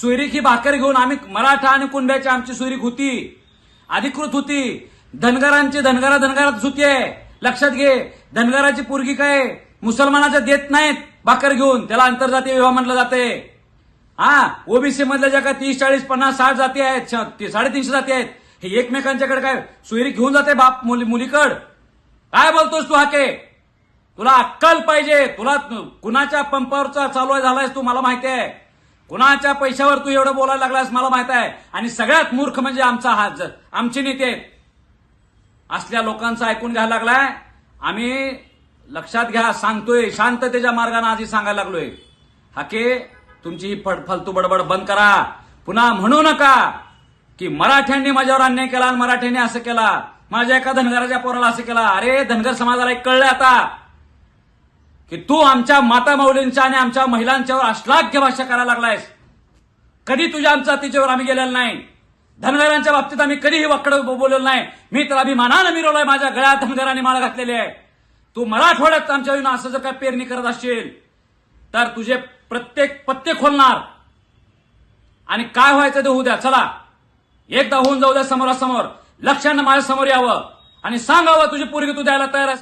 सोयरीक ही भाकर घेऊन आम्ही मराठा आणि कुंड्याची आमची सोयरीक होती. अधिकृत होती. धनगरांची धनगरा धनगरात होती आहे लक्षात घे. धनगराची पोरगी काय? मुसलमानाच्या देत नाहीत भाकर घेऊन. त्याला आंतरजातीय विवाह म्हटलं जाते. हा ओबीसी मधल्या ज्या काय तीस चाळीस पन्नास साठ जाती आहेत ते साडेतीनशे जाती आहेत. हे एकमेकांच्याकडे काय? सोयरी घेऊन जाते बाप मुली मुलीकड. काय बोलतोस तू हाके? तुला अक्कल पाहिजे. तुला कुणाच्या पंपावरचा चालू आहे झालायस तू मला माहिती आहे. कुणाच्या पैशावर तू एवढं बोलायला लागलास मला माहीत आहे. आणि सगळ्यात मूर्ख म्हणजे आमचा हा जर आमचे नेते असल्या लोकांचं ऐकून घ्यायला लागलाय. आम्ही लक्षात घ्या सांगतोय. शांततेच्या मार्गाने आधी सांगायला लागलोय. हाके तुमची ही फड- फालतू बडबड बंद करा. पुन्हा म्हणू नका की मराठ्यांनी माझ्यावर अन्याय केला आणि मराठ्यांनी असं केला. माझ्या एका धनगराच्या पोराला असं केला. अरे धनगर समाजाला एक कळलं आता. की तू आमच्या माता माऊलींच्या आणि आमच्या महिलांच्यावर अश्लाघ्य भाषा करायला लागलायस. कधी तुझ्या आमच्या तिच्यावर आम्ही गेलेलो नाही. धनगरांच्या बाबतीत आम्ही कधीही वाकड बोललेलो नाही. मी तर अभिमानानं मिरवलोय माझ्या गळ्यात धनगरांनी माळ घातलेली आहे. तू मराठवाड्यात आमच्या येऊन असं जर काय पेरणी करत असशील तर तुझे प्रत्येक पत्ते खोलणार. आणि काय व्हायचं ते होऊ द्या. चला. एकदा होऊन जाऊ द्या समोरासमोर. लक्षानं माझ्यासमोर यावं. आणि सांगावं तुझी पोरगी तू द्यायला तयार